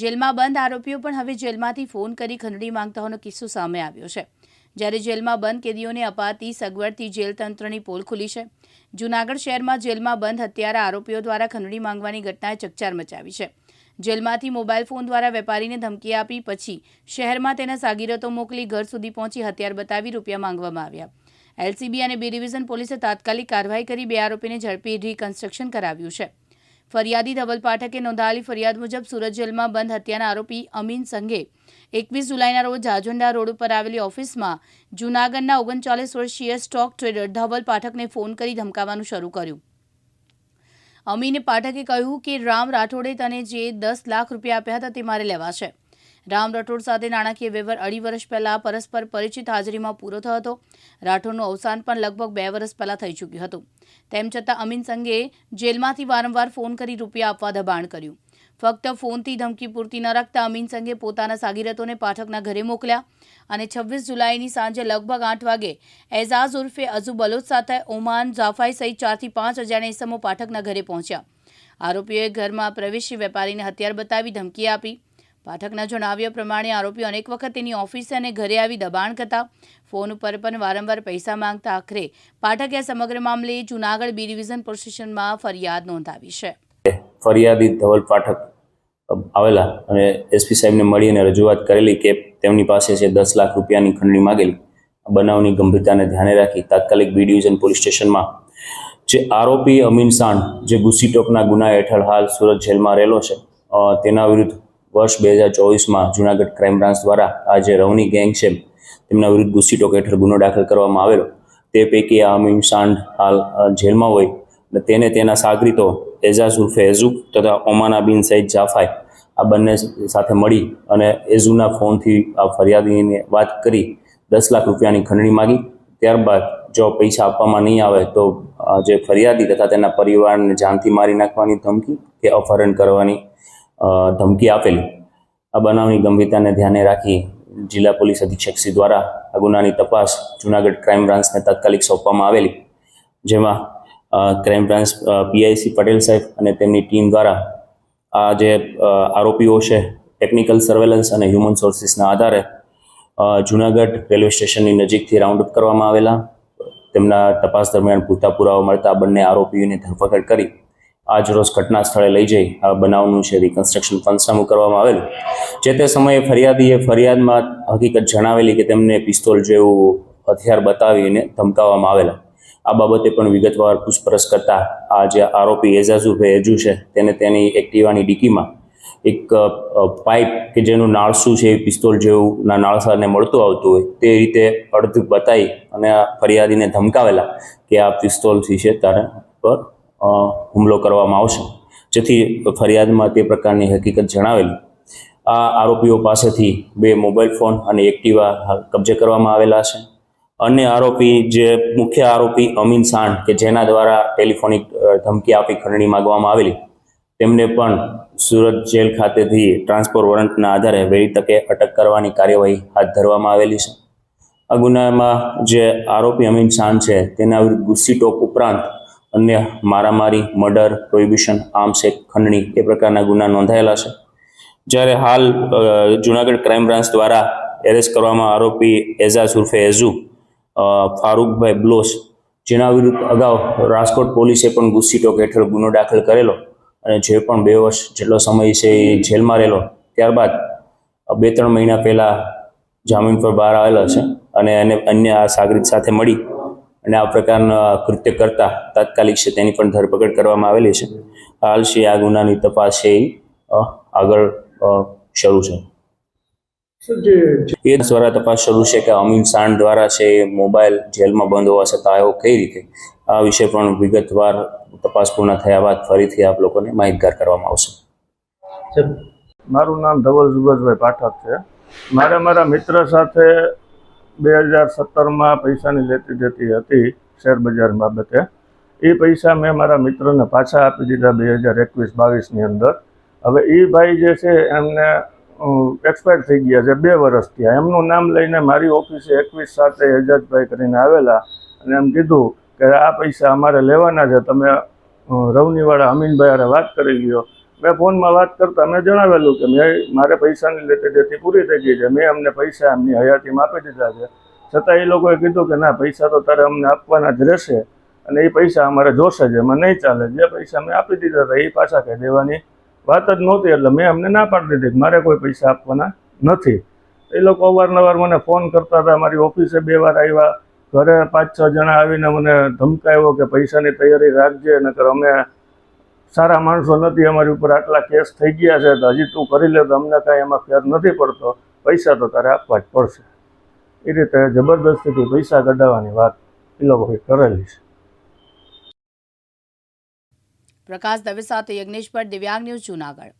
જેલમાં બંધ આરોપીઓ પણ હવે જેલમાંથી ફોન કરી ખંડણી માંગતા હોવાનો કિસ્સો સામે આવ્યો છે. જ્યારે જેલમાં બંધ કેદીઓને અપાતી સગવડથી જેલ તંત્રની પોલ ખુલી છે. જૂનાગઢ શહેરમાં જેલમાં બંધ હત્યારા આરોપીઓ દ્વારા ખંડણી માંગવાની ઘટનાએ ચકચાર મચાવી છે. જેલમાંથી મોબાઈલ ફોન દ્વારા વેપારીને ધમકી આપી પછી શહેરમાં તેના સાગીરતો મોકલી ઘર સુધી પહોંચી હથિયાર બતાવી રૂપિયા માંગવામાં આવ્યા. એલસીબી અને બી ડિવિઝન પોલીસે તાત્કાલિક કાર્યવાહી કરી બે આરોપીને ઝડપી રીકન્સ્ટ્રક્શન કરાવ્યું છે. ફરિયાદી ધવલ પાઠકે નોંધાયેલી ફરિયાદ મુજબ સુરત જેલમાં બંધ હત્યાના આરોપી અમીન સંઘે એકવીસ જુલાઈના રોજ ઝાઝુંડા રોડ ઉપર આવેલી ઓફિસમાં જૂનાગઢના ઓગણચાલીસ વર્ષીય સ્ટોક ટ્રેડર ધવલ પાઠકને ફોન કરી ધમકાવવાનું શરૂ કર્યું. અમીને પાઠકે કહ્યું કે રામ રાઠોડે તને જે દસ લાખ રૂપિયા આપ્યા હતા તે મારે લેવા છે. રામ રાઠોડ સાથે નાણાકીય વ્યવહાર અઢી વર્ષ પહેલા પરસ્પર પરિચિત હાજરીમાં પૂરો થયો હતો. રાઠોડનું અવસાન પણ લગભગ બે વર્ષ પહેલા થઈ ચૂક્યું હતું. તેમ છતાં અમીન સંઘે જેલમાંથી વારંવાર ફોન કરી રૂપિયા આપવા દબાણ કર્યું. ફક્ત ફોનથી ધમકી પૂરતી ન રાખતા અમીન સંઘે પોતાના સાગીરતોને પાઠકના ઘરે મોકલ્યા અને છવ્વીસ જુલાઈની સાંજે લગભગ આઠ વાગે એઝાઝ ઉર્ફે અઝુ બલોચ સાથે ઓમાન જાફાઈ સહિત ચારથી પાંચ હજારના ઇસમો પાઠકના ઘરે પહોંચ્યા. આરોપીઓએ ઘરમાં પ્રવેશી વેપારીને હથિયાર બતાવી ધમકી આપી પાઠકના જણાવ્યા પ્રમાણે આરોપીઓ અનેક વખત તેની ઓફિસે અને ઘરે આવી દબાણ કરતા ફોન ઉપર પણ વારંવાર પૈસા માંગતા આખરે પાઠકે સમગ્ર મામલે જૂનાગઢ બી ડિવિઝન પોલીસ ફરિયાદ નોંધાવી છે. ફરિયાદી ધવલ પાઠક આવેલા અને એસપી સાહેબને મળીને રજૂઆત કરેલી કે તેમની પાસે છે દસ લાખ રૂપિયાની ખંડણી માગેલી. બનાવની ગંભીરતાને ધ્યાને રાખી તાત્કાલિક બી ડિવિઝન પોલીસ સ્ટેશનમાં જે આરોપી અમીન સાણ, જે ગુસ્સીટોકના ગુના હેઠળ હાલ સુરત જેલમાં રહેલો છે તેના વિરુદ્ધ વર્ષ બે હજાર ચોવીસમાં જુનાગઢ ક્રાઇમ બ્રાન્ચ દ્વારા આ જે રવની ગેંગ છે, તેમના વિરુદ્ધ ગુસ્સીટોક હેઠળ ગુનો દાખલ કરવામાં આવેલો. તે પૈકી આ અમીન સાંડ હાલ જેલમાં હોય અને તેને તેના સાગરીતો એઝાઝ ઉર્ફે એઝુક તથા ઓમાના બિન સઈદ જાફાઈ આ બંને સાથે મળી અને એઝુના ફોનથી આ ફરિયાદીને વાત કરી, દસ લાખ રૂપિયાની ખંડણી માગી. ત્યારબાદ જો પૈસા આપવામાં નહીં આવે તો જે ફરિયાદી તથા તેના પરિવારને જાનથી મારી નાખવાની ધમકી કે અપહરણ કરવાની ધમકી આપેલી. આ બનાવની ગંભીરતાને ધ્યાને રાખી જિલ્લા પોલીસ અધિક્ષકશ્રી દ્વારા આ ગુનાની તપાસ જુનાગઢ ક્રાઇમ બ્રાન્ચને તાત્કાલિક સોંપવામાં આવેલી. જેમાં ક્રાઇમ બ્રાન્ચ પીઆઈસી પટેલ સાહેબ અને તેમની ટીમ દ્વારા આ જે આરોપીઓ છે, ટેકનિકલ સર્વેલન્સ અને હ્યુમન સોર્સિસના આધારે જુનાગઢ રેલવે સ્ટેશનની નજીકથી રાઉન્ડઅપ કરવામાં આવેલા. તેમના તપાસ દરમિયાન પૂરતા પુરાવા મળતા બંને આરોપીઓની ધરપકડ કરી આજ રોજ ઘટના સ્થળે લઈ જઈ આ બનાવનું છે રિકન્સ્ટ્રક્શન પંચનામું કરવામાં આવેલું. જે તે સમયે ફરિયાદીએ ફરિયાદમાં હકીકત જણાવેલી કે તેમને પિસ્તોલ જેવું હથિયાર બતાવીને ધમકાવવામાં આવેલા. આ બાબતે પણ વિગતવાર પૂછપરછ કરતા આ જે આરોપી એઝાઝુભાઈ એજુ છે, તેને તેની એક્ટિવાની ડીકીમાં એક પાઇપ કે જેનું નાળસું છે, એ પિસ્તોલ જેવું નાળસાને મળતું આવતું હોય, તે રીતે અડધ બતાવી અને ફરિયાદીને ધમકાવેલા કે આ પિસ્તોલથી છે તારા પર હુમલો કરવામાં આવશે. જેથી ફરિયાદમાં તે પ્રકારની હકીકત જણાવેલી. આ આરોપીઓ પાસેથી બે મોબાઈલ ફોન અને એક્ટિવા કબજે કરવામાં આવેલા છે. અન્ય આરોપી જે મુખ્ય આરોપી અમીન સાણ, કે જેના દ્વારા ટેલિફોનિક ધમકી આપી ખંડણી માગવામાં આવેલી, તેમને પણ સુરત જેલ ખાતેથી ટ્રાન્સફર વોરંટના આધારે વહેલી તકે અટક કરવાની કાર્યવાહી હાથ ધરવામાં આવેલી છે. આ ગુનામાં જે આરોપી અમીન શાન છે, તેના વિરુદ્ધ ગુસ્સી ટોક ઉપરાંત અન્ય મારામારી, મર્ડર, પ્રોહિબિશન આર્મ્સ ખંડણી એ પ્રકારના ગુના નોંધાયેલા છે. જ્યારે હાલ જુનાગઢ ક્રાઇમ બ્રાન્ચ દ્વારા એરેસ્ટ કરવામાં આરોપી એઝાઝ ઉર્ફે એઝુ ફારૂકભાઈ બ્લોસ, જેના વિરુદ્ધ અગાઉ રાજકોટ પોલીસે પણ ગુસ્સી ટોક હેઠળ ગુનો દાખલ કરેલો અને જે પણ બે વર્ષ જેટલો સમય છે એ જેલમાં રહેલો, ત્યારબાદ બે ત્રણ મહિના પહેલાં જામીન પર બહાર આવેલો છે અને એને અન્ય આ સાગરીત સાથે મળી અને આ પ્રકારના કૃત્ય કરતા તાત્કાલિક છે તેની પણ ધરપકડ કરવામાં આવેલી છે. હાલ છે આ ગુનાની તપાસ છે આગળ શરૂ છે. એ દ્વારા તપાસ શરૂ છે કે અમીન સાંડ દ્વારા છે મોબાઈલ જેલમાં બંધ હોવા છતાં આવ્યો કઈ રીતે? આ વિશે પણ વિગતવાર તપાસ પૂર્ણ થયા બાદ ફરીથી આપ લોકોને માહિતગાર કરવામાં આવશે. મારું નામ ધવલ જુગજભાઈ પાઠક છે. મારા મારા મિત્ર સાથે બે હજાર સત્તરમાં પૈસાની લેતી દેતી હતી શેર બજાર બાબતે. એ પૈસા મેં મારા મિત્રને પાછા આપી દીધા બે હજાર એકવીસ બાવીસની અંદર. હવે એ ભાઈ જે છે એમને એક્સપાયર થઈ ગયા છે બે વર્ષ થયા. એમનું નામ લઈને મારી ઓફિસે એકવીસ સાથે એજાજભાઈ કરીને આવેલા અને એમ કીધું કે આ પૈસા અમારે લેવાના છે. તમે રવનીવાળા અમીનભાઈ વાત કરી લ્યો. મેં ફોનમાં વાત કરતા મેં જણાવેલું કે મેં મારે પૈસાની લેતી દેતી પૂરી થઈ ગઈ છે. મેં અમને પૈસા એમની હયાતીમાં આપી દીધા છે. છતાં એ લોકોએ કીધું કે ના, પૈસા તો તારે અમને આપવાના જ રહેશે અને એ પૈસા અમારે જોશે જ, એમાં નહીં ચાલે. જે પૈસા મેં આપી દીધા હતા એ પાછા કહી દેવાની વાત જ નહોતી, એટલે મેં અમને ના પાડી દીધી મારે કોઈ પૈસા આપવાના નથી. એ લોકો અવારનવાર મને ફોન કરતા હતા. મારી ઓફિસે બે વાર આવ્યા. ઘરે પાંચ છ જણા આવીને મને ધમકાવ્યો કે પૈસાની તૈયારી રાખજે, નકર અમે સારા માણસો નથી, અમારી ઉપર આટલા કેસ થઈ ગયા છે તો હજી તું કરી લે તો અમને કાંઈ એમાં ફેર નથી પડતો. પૈસા તો તારે આપવા જ પડશે. એ રીતે જબરદસ્તીથી પૈસા કઢાવવાની વાત એ લોકોએ કરેલી છે. પ્રકાશ દવે સાથે યજ્ઞેશ પર દિવ્યાંગ ન્યૂઝ જુનાગઢ.